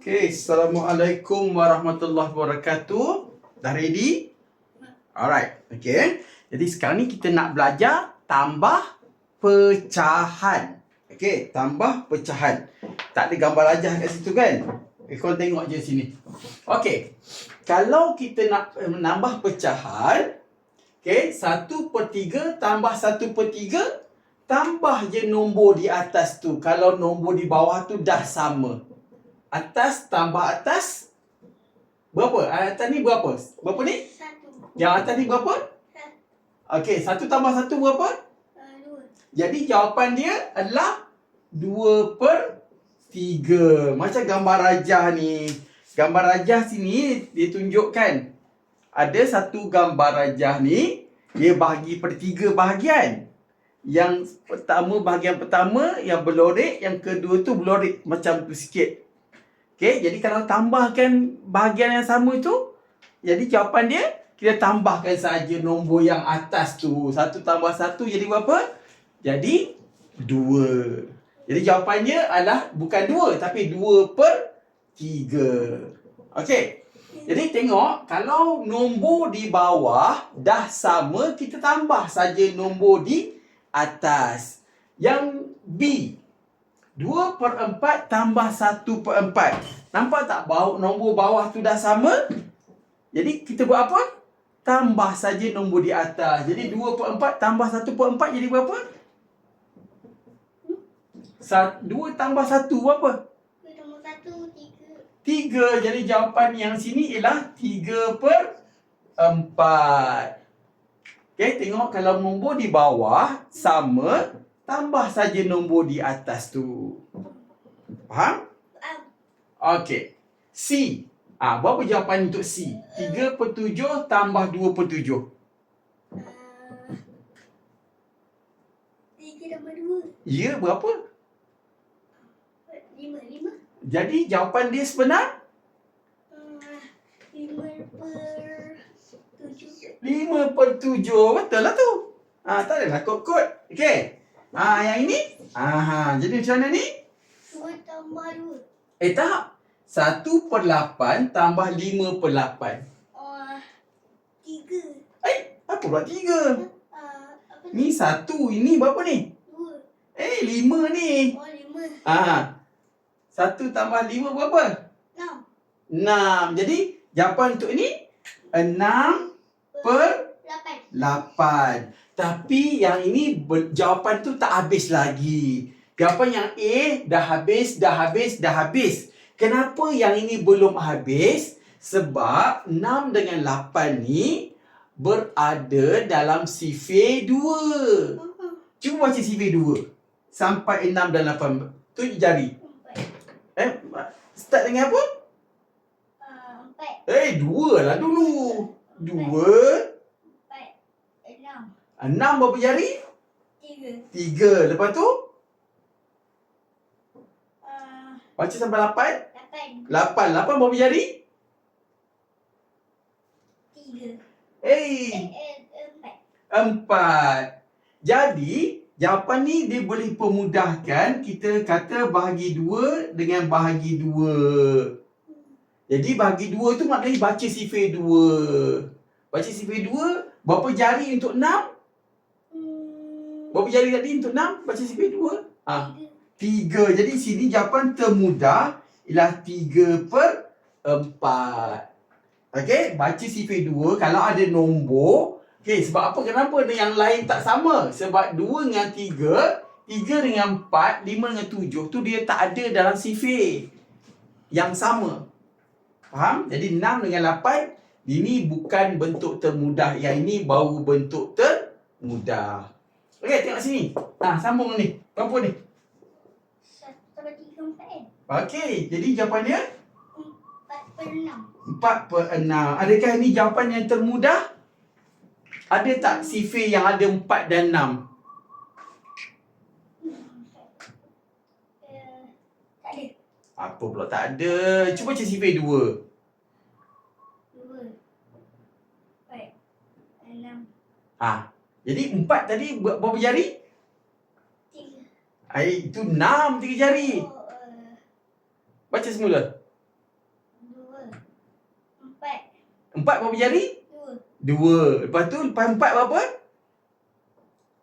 Okay, Assalamualaikum warahmatullahi wabarakatuh. Dah ready? Alright, okay. Jadi sekarang ni kita nak belajar tambah pecahan. Okay, tambah pecahan. Tak ada gambar rajah kat situ kan? Eh, kau tengok je sini. Okay, kalau kita nak eh, menambah pecahan, okay, 1 per 3 tambah 1 per 3, tambah je nombor di atas tu. Kalau nombor di bawah tu dah sama. Atas tambah atas Berapa? Atas ni berapa? Berapa ni? Satu. Yang atas ni berapa? Okey, satu tambah satu berapa? Uh, dua. Jadi jawapan dia adalah 2 per 3. Macam gambar rajah ni. Gambar rajah sini dia tunjukkan. Ada satu gambar rajah ni. Dia bahagi per 3 bahagian. Yang pertama, bahagian pertama yang berlorek. Yang kedua tu berlorek macam tu sikit. Okey, jadi kalau tambahkan bahagian yang sama tu. Jadi jawapan dia, kita tambahkan saja nombor yang atas tu. Satu tambah satu jadi berapa? Jadi, dua. Jadi jawapannya adalah bukan dua, tapi dua per tiga. Okey. Jadi tengok, kalau nombor di bawah dah sama, kita tambah saja nombor di atas. Yang B. 2 per 4 tambah 1 per 4. Nampak tak bau nombor bawah tu dah sama? Jadi kita buat apa? Tambah saja nombor di atas. Jadi 2 per 4 tambah 1 per 4 jadi berapa? 2 tambah 1 berapa? Dua tambah satu, tiga. 3. Jadi jawapan yang sini ialah 3 per 4. Okay, tengok kalau nombor di bawah sama, tambah saja nombor di atas tu. Faham? Ah, Okey. C. Ah, berapa jawapan untuk C? 3 per 7 tambah 2 per 7. ah. Tiga tambah dua. Ya, berapa? Lima, lima. Jadi jawapan dia sebenar Ah, lima per tujuh. 5 per 7. Betul lah tu. Ah, tak adalah kod-kod. Okey. Ah, yang ini? Aha, jadi macam mana ni? Dua tambah dua. Eh, tak. 1 per 8 tambah 5 per 8. Ah, tiga. Eh, apa pula 3? Ah, apa Ni 1. Ini berapa ni? Dua. Eh, 5 ni. Oh, lima. Ah. 1 tambah 5 berapa? Enam. 6. Jadi, jawapan untuk ini 6 per Lapan. 8. Tapi yang ini jawapan tu tak habis lagi. Jawapan yang A dah habis, dah habis, dah habis. Kenapa yang ini belum habis? Sebab 6 dengan 8 ni berada dalam sifir 2. Ah, Cuba baca sifir 2. Sampai 6 dan 8. Tu jari. Eh, start dengan apa? Ah. Eh, 2 lah dulu. 2. Empat. Enam. 6 berapa jari? Tiga. 3. Lepas tu? Ah, Baca sampai 8. lapan. 8. 8 berapa jari? Tiga. Eh, Eh, eh, empat. 4. Jadi, jawapan ni dia boleh pemudahkan kita kata bahagi 2 dengan bahagi 2. Jadi, bahagi 2 tu maknanya baca sifir 2. Baca sifir 2, berapa jari untuk 6? Berapa jari tadi untuk 6? Baca sifir 2. Ah, tiga. 3. Jadi, sini jawapan termudah ialah 3 per 4. Okey, baca sifir 2 kalau ada nombor. Okey, sebab apa? Kenapa yang lain tak sama? Sebab 2 dengan 3, 3 dengan 4, 5 dengan 7 tu dia tak ada dalam sifir yang sama. Faham? Jadi 6 dengan 8 ini bukan bentuk termudah. Yang ini baru bentuk termudah. Okey, tengok sini. Nah, sambung ni. Berapa ni? Satu tiga, empat? Okey, jadi jawapan dia Empat per enam. 4 per 6. Adakah ini jawapan yang termudah? Ada tak sifir yang ada 4 dan 6? Tak ada. Apa pula tak ada? Cuba cek sifir 2. Dua. Empat. Enam. Ha. Jadi 4 tadi ber- berapa jari? Tiga. Ai, itu 6 tiga jari. Oh, eh, Baca semula. Dua. Empat. Empat berapa jari? Dua. Dua. Lepas tu, lepas empat berapa?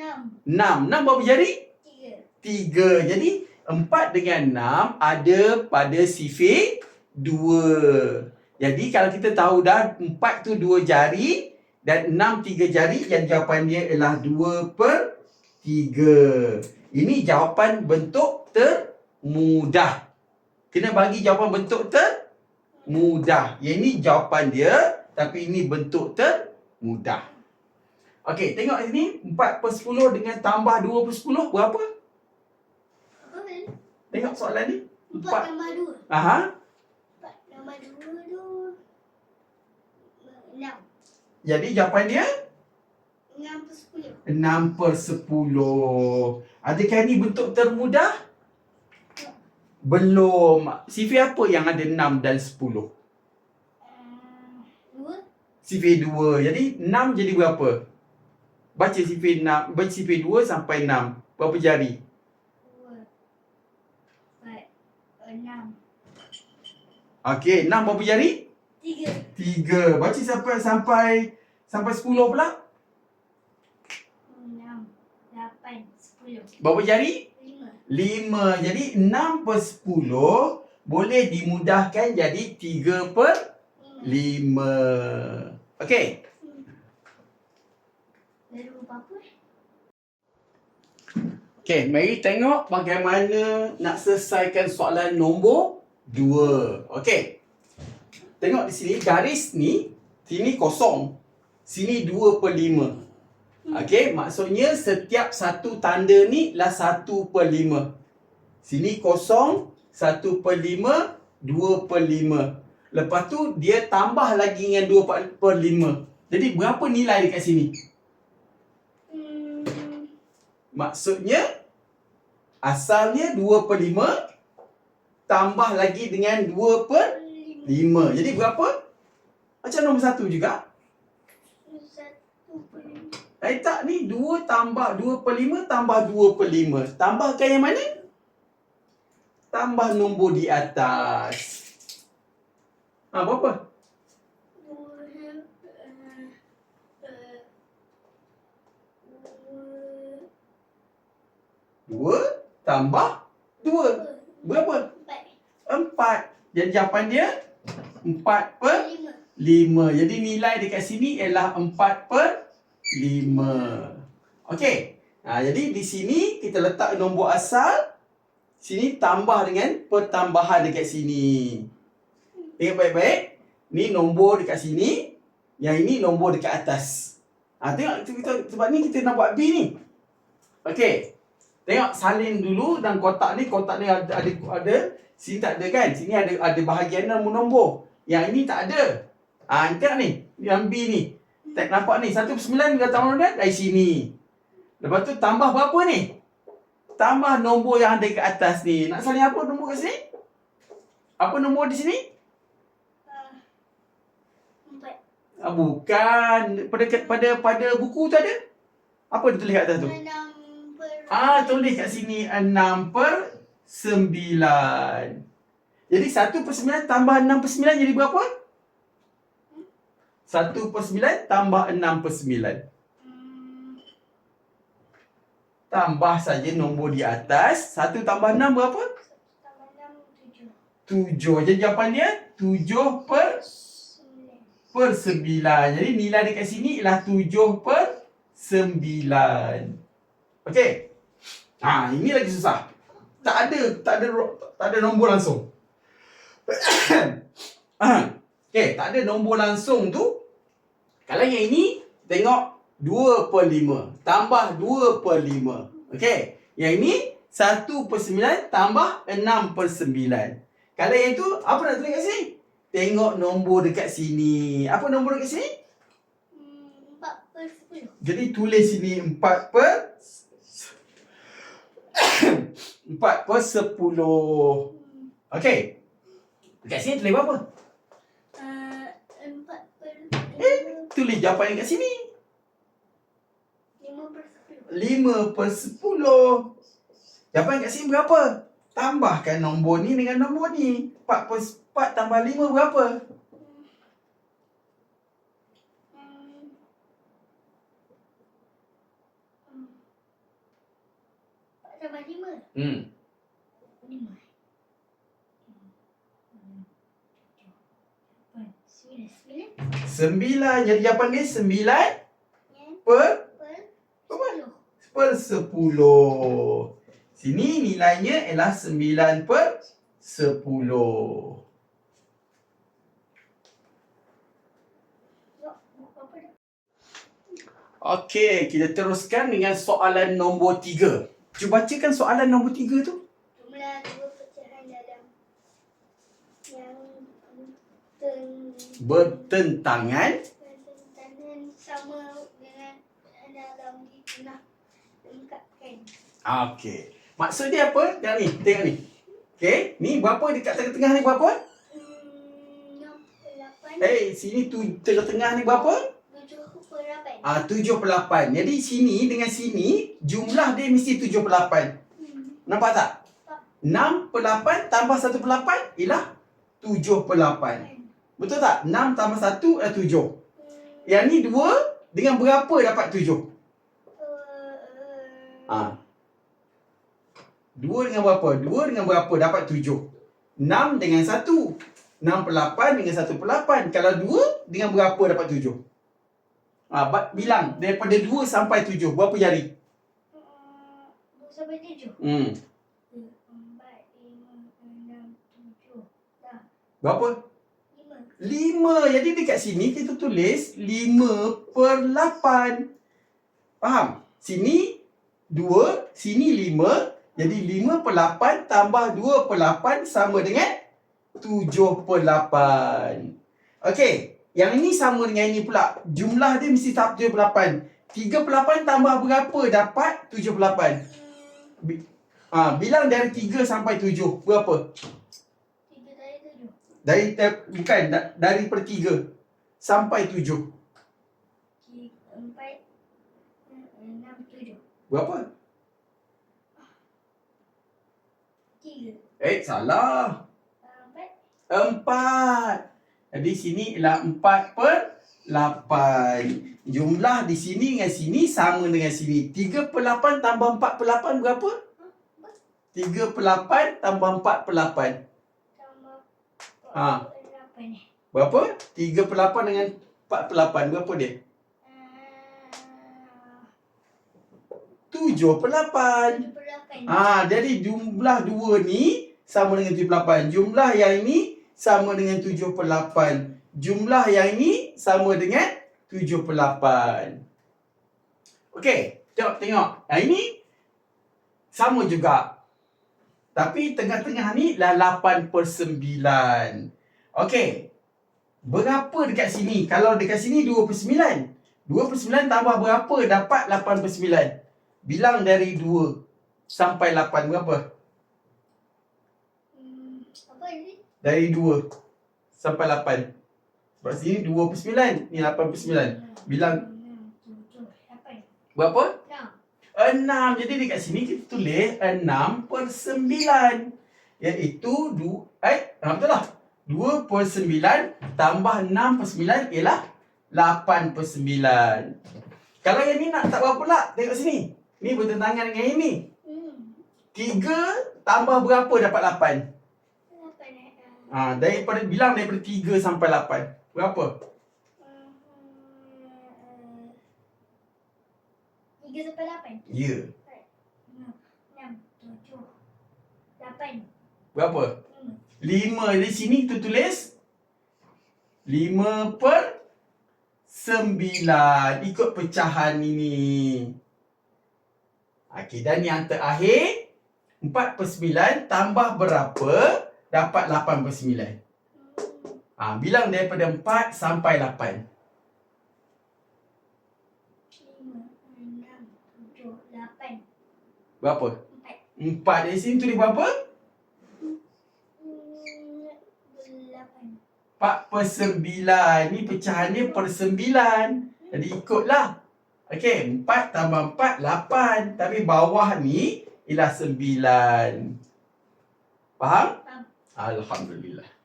Enam. Enam. Enam berapa jari? Tiga. Tiga. Jadi, empat dengan enam ada pada sifir dua. Jadi, kalau kita tahu dah empat tu dua jari dan enam tiga jari, yang jawapan dia ialah dua per tiga. Ini jawapan bentuk termudah. Kena bagi jawapan bentuk termudah. Yang ini jawapan dia, tapi ini bentuk termudah. Okey, tengok sini. 4 per 10 dengan tambah 2 per 10, berapa? Apa? Tengok soalan ni. Empat Empat. tambah dua. Aha. Empat tambah dua tu. Enam. Jadi jawapan dia Enam per sepuluh. 6 per 10. Adakah ini bentuk termudah? Belum. Sifir apa yang ada 6 dan 10? Uh, dua. Sifir 2. Jadi 6 jadi berapa? Baca sifir 6, baca sifir 2 sampai 6. Berapa jari? Dua. Empat. Enam. Okey, 6 berapa jari? Tiga. 3. Baca sampai sampai sampai 10 pula. Enam. Lapan. Sepuluh. Berapa jari? Lima. 5. Jadi 6 per 10 boleh dimudahkan jadi 3 per Lima. 5. Okey. Okey, mari tengok bagaimana nak selesaikan soalan nombor 2. Okey. Tengok di sini garis ni sini kosong. Sini 2 per 5. Okey, maksudnya setiap satu tanda ni lah 1 per 5. Sini kosong, 1 per 5, 2 per 5. Lepas tu dia tambah lagi dengan 2 per- per 5. Jadi berapa nilai dekat sini? Hmm. Maksudnya asalnya 2 per 5 tambah lagi dengan 2 per. 5. Jadi berapa? Macam nombor 1 juga. Satu per lima. Eh tak ni 2 tambah 2 per 5 tambah 2 per 5. Tambahkan yang mana? Tambah nombor di atas. Ha, berapa? Dua. Dua. 2 tambah 2. Berapa? Empat. 4. Jadi jawapan dia 4 per Lima. 5. Jadi nilai dekat sini ialah 4 per 5. Okey. Ha, jadi di sini kita letak nombor asal. Sini tambah dengan pertambahan dekat sini. Tengok baik-baik. Ni nombor dekat sini. Yang ini nombor dekat atas. Ha, tengok kita, sebab ni kita nak buat B ni. Okey. Tengok salin dulu dan kotak ni kotak ni ada ada, ada sini tak ada kan? Sini ada ada bahagian nombor-nombor. Yang ini tak ada. Ah, ha, tengok ni. Yang B ni. Tak nampak ni. 1 per 9 kata orang dia dari sini. Lepas tu tambah berapa ni? Tambah nombor yang ada kat atas ni. Nak salin apa nombor kat sini? Apa nombor di sini? Empat. Ah, bukan. Pada pada pada buku tu ada? Apa dia tulis kat atas tu? Enam per. Ah, tulis kat sini 6 per 9. Jadi 1 per 9 tambah 6 per 9 jadi berapa? 1 per 9 tambah 6 per 9. Hmm, Tambah saja nombor di atas. 1 tambah 6 berapa? tambah enam tujuh. 7. Jadi jawapan dia 7 per per 9. Jadi nilai dekat sini ialah 7 per 9. Okey. Ha, ini lagi susah. Tak ada tak ada tak ada nombor langsung. Okey, tak ada nombor langsung tu. Kalau yang ini tengok 2 per 5 tambah 2 per 5. Okey. Yang ini 1 per 9 tambah 6 per 9. Kalau yang itu apa nak tulis kat sini? Tengok nombor dekat sini. Apa nombor dekat sini? Hmm, Empat per sepuluh. Jadi tulis sini 4 per 4 per 10. Hmm, Okey. Dekat sini tulis Empat per Eh, tulis jawapan sini. Lima per sepuluh. 5 per 10. Jawapan kat sini berapa? tambahkan nombor ni dengan nombor ni. 4 per 4 tambah 5 berapa? Hmm. Hmm. Tambah lima. Hmm. Lima. Hmm. Lapan. Sembilan. Sembilan. 9. Jadi jawapan dia 9 Ya. per Per. per 10. Sini nilainya ialah 9 per 10. Yok. Apa dah? Okey, kita teruskan dengan soalan nombor 3. Cuba bacakan soalan nombor 3 tu. Jumlah dua pecahan dalam yang Bertentangan bertentangan sama dengan dalam di tengah lengkapkan. Okey. Maksud dia apa? Tengok ni, tengok ni. Okey, ni berapa dekat tengah-tengah ni berapa? Hmm, enam per lapan. Eh, hey, sini tu tengah-tengah ni berapa? Tujuh per lapan. Ah, 7 per 8. Jadi sini dengan sini jumlah dia mesti 7 per 8. Hmm. Nampak tak? 6 per 8 tambah 1 per 8 ialah 7 per 8. Betul tak? 6 tambah 1 adalah 7. Hmm. Yang ni 2 dengan berapa dapat 7? Uh, Ah. 2 dengan berapa? 2 dengan berapa dapat 7? 6 dengan 1. 6 per 8 dengan 1 per 8. Kalau 2 dengan berapa dapat 7? Ah, ba- bilang daripada 2 sampai 7 berapa jari? uh, dua sampai tujuh. Hmm. Empat, lima, enam, tujuh. Dah. Berapa? Lima. 5. Jadi dekat sini kita tulis 5 per 8. Faham? Sini 2, sini 5. Jadi 5 per 8 tambah 2 per 8 sama dengan 7 per 8. Okey. Yang ini sama dengan ini pula. Jumlah dia mesti 7 per 8. 3 per 8 tambah berapa dapat 7 per 8? Hmm, Ha, bilang dari 3 sampai 7. Berapa? Tiga dari tujuh. Dari eh, bukan da, dari per 3 sampai 7. Tiga, empat, eh, enam, tujuh. Berapa? Tiga. Eh, salah. Empat. Empat. Jadi sini ialah empat per lapan. Jumlah di sini dengan sini sama dengan sini. Tiga per lapan tambah empat per lapan berapa? Tiga per lapan tambah empat per lapan. Eh. Berapa? Tiga per lapan dengan empat per lapan. Berapa dia? Ah, Tujuh per lapan. tujuh per lapan. Ah, jadi jumlah dua ni sama dengan tujuh per lapan. Jumlah yang ini sama dengan tujuh per lapan. Jumlah yang ini sama dengan tujuh per lapan. Okey, tengok tengok. Yang ini sama juga. Tapi tengah-tengah ni lah 8 per 9. Okey. Berapa dekat sini? Kalau dekat sini 2 per 9. 2 per 9 tambah berapa dapat 8 per 9? Bilang dari 2 sampai 8 berapa? Hmm, apa ni? Dari 2 sampai 8. Sebab sini 2 per 9. Ni 8 per 9. Bilang. Tujuh, lapan. Berapa? Enam. 6. Jadi dekat sini kita tulis 6 per 9. Iaitu 2. Eh, ah, betul lah. 2 per 9 tambah 6 per 9 ialah 8 per 9. Kalau yang ni nak tak berapa pula? Tengok sini. Ni bertentangan dengan ini. Hmm, 3 tambah berapa dapat 8? lapan eh. Ha, Ah. daripada bilang daripada 3 sampai 8. Berapa? Hmm, eh, Tiga sampai lapan. Ya. Enam, enam, tujuh, lapan, Berapa? lima. 5 di sini kita tulis 5 per 9 ikut pecahan ini. Okey, dan yang terakhir 4 per 9 tambah berapa dapat 8 per 9. Hmm, Ha, bilang daripada 4 sampai 8. lima, enam, tujuh, lapan, Berapa? empat. 4 di sini tulis berapa? Lapan. 4 per 9. Ni pecahannya per 9. Jadi ikutlah. Okey, 4 tambah 4, 8. Tapi bawah ni ialah 9. Faham? Faham. Alhamdulillah.